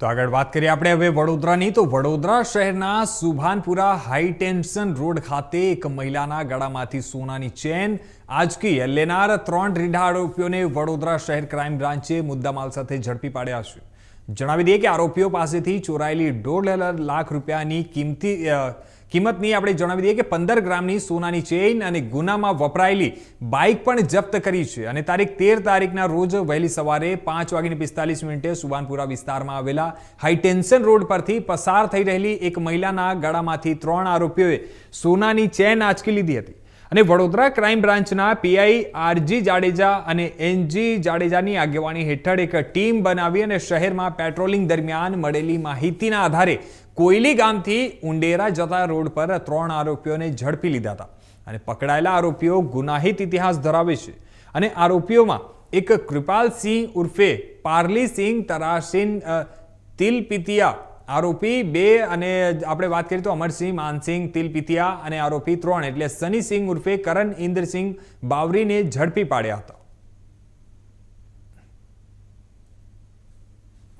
તો આગળ વાત કરીએ આપણે હવે વડોદરાની. તો વડોદરા શહેરના સુભાનપુરા હાઈ ટેન્શન રોડ ખાતે એક મહિલાના ગળામાંથી સોનાની ચેન આજકી લેનાર ત્રણ રીઢા આરોપીઓને વડોદરા શહેર ક્રાઇમ બ્રાન્ચે મુદ્દામાલ સાથે ઝડપી પાડ્યા છે. જણાવી દઈએ કે આરોપીઓ પાસેથી ચોરાયેલી દોઢ લાખ રૂપિયાની કિંમતી કિંમતની આપણે જણાવી દઈએ કે પંદર ગ્રામની સોનાની ચેઇન અને ગુનામાં વપરાયેલી બાઇક પણ જપ્ત કરી છે. અને તારીખ તેર તારીખના રોજ વહેલી સવારે પાંચ વાગીને પિસ્તાલીસ મિનિટે સુવાનપુરા વિસ્તારમાં આવેલા હાઈટેન્શન રોડ પરથી પસાર થઈ રહેલી એક મહિલાના ગાળામાંથી ત્રણ આરોપીઓએ સોનાની ચેન આંચકી લીધી હતી. અને વડોદરા ક્રાઇમ બ્રાન્ચના પીઆઈ આરજી જાડેજા અને એનજી જાડેજાની આગેવાની હેઠળ એક ટીમ બનાવી અને શહેરમાં પેટ્રોલિંગ દરમિયાન મળેલી માહિતીના આધારે કોયલી ગામથી ઉંડેરા જતા રોડ પર ત્રણ આરોપીઓને ઝડપી લીધા હતા અને પકડાયેલા આરોપીઓ ગુનાહિત ઇતિહાસ ધરાવે છે. અને આરોપીઓમાં એક કૃપાલસિંહ ઉર્ફે પાર્લીસિંહ તરાસિન તિલપિતિયા આરોપી બે અને આપણે વાત કરીએ તો અમરસિંહ માનસિંહ તિલપિતિયા અને આરોપી ત્રણ. એટલે સનીસિંહ ઉર્ફે કરણ ઇન્દ્રસિંહ બાવરીને ઝડપી પાડ્યા હતા.